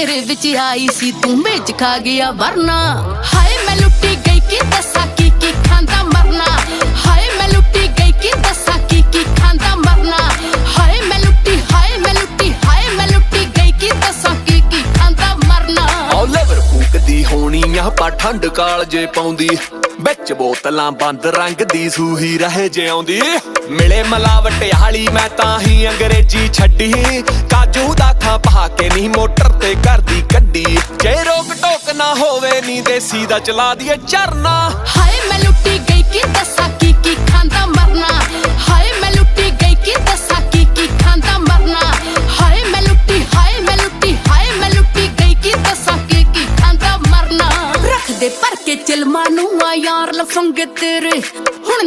ਆਈ ਸੀ, ਤੂੰ ਵਿੱਚ ਖਾ ਗਿਆ ਵਰਨਾ। ਹਾਏ, ਮੈਂ ਲੁੱਟੀ ਗਈ ਕੀ ਦੱਸਾਂ ਕੀ ਕੀ ਖਾਂਦਾ ਮਰਨਾ। ਹਾਏ, ਮੈਂ ਲੁੱਟੀ ਗਈ ਕੀ ਦੱਸਾਂ ਕੀ ਕੀ ਖਾਂਦਾ ਮਰਨਾ। ਹਾਏ, ਮੈਂ ਲੁੱਟੀ ਹਾਏ, ਮੈਂ ਲੁੱਟੀ ਹਾਏ, ਮੈਂ ਲੁੱਟੀ ਗਈ ਕੀ ਦੱਸਾਂ ਕੀ ਕੀ ਖਾਂਦਾ ਮਰਨਾ। ਆਉ ਲਵਰ ਫੂਕਦੀ ਹੋਣੀ ਆ ਪਾ ਠੰਡ ਕਾਲ ਜੇ ਪਾਉਂਦੀ। ਵਿੱਚ ਬੋਤਲਾਂ ਬੰਦ ਰੰਗ ਦੀ ਸੂਹੀ ਰਹੇ ਜੇ ਆਉਂਦੀ। ਮਿਲੇ ਮਲਾਵਟ ਹਾਲੀ ਮੈਂ ਤਾਂ ਹੀ ਅੰਗਰੇਜ਼ੀ ਛੱਡੀ। ਕਾਜੂ ਗਾਹਾਂ ਪਹਾ ਕੇ ਨਹੀਂ ਮੋਟਰ ਤੇ ਕਰਦੀ ਕੱਢੀ ਜੇ ਰੋਕ ਟੋਕ ਨਾ ਹੋਵੇ ਨਹੀਂ ਦੇਸੀ ਦਾ ਚਲਾ ਦਈਏ ਚਰਨਾ ਹਾਏ, ਮੈਂ ਲੁੱਟੀ ਗਈ, ਕਿ ਦੱਸਾਂ ਕੀ ਕੀ ਖਾਂਦਾ ਮਰਨਾ? ਹਾਏ, ਮੈਂ ਲੁੱਟੀ ਗਈ, ਕਿ ਦੱਸਾਂ ਕੀ ਕੀ ਖਾਂਦਾ ਮਰਨਾ? ਹਾਏ, ਮੈਂ ਲੁੱਟੀ, ਹਾਏ, ਮੈਂ ਲੁੱਟੀ, ਹਾਏ, ਮੈਂ ਲੁੱਟੀ ਗਈ, ਕੀ ਦੱਸਾਂ ਕੀ ਕੀ ਖਾਂਦਾ ਮਰਨਾ? ਰੱਖ ਦੇ ਭਰ ਕੇ ਚਲਮਾ ਨੂੰ ਆ ਯਾਰ, ਲਫੰਗੇ ਤੇਰੇ। ਹੁਣ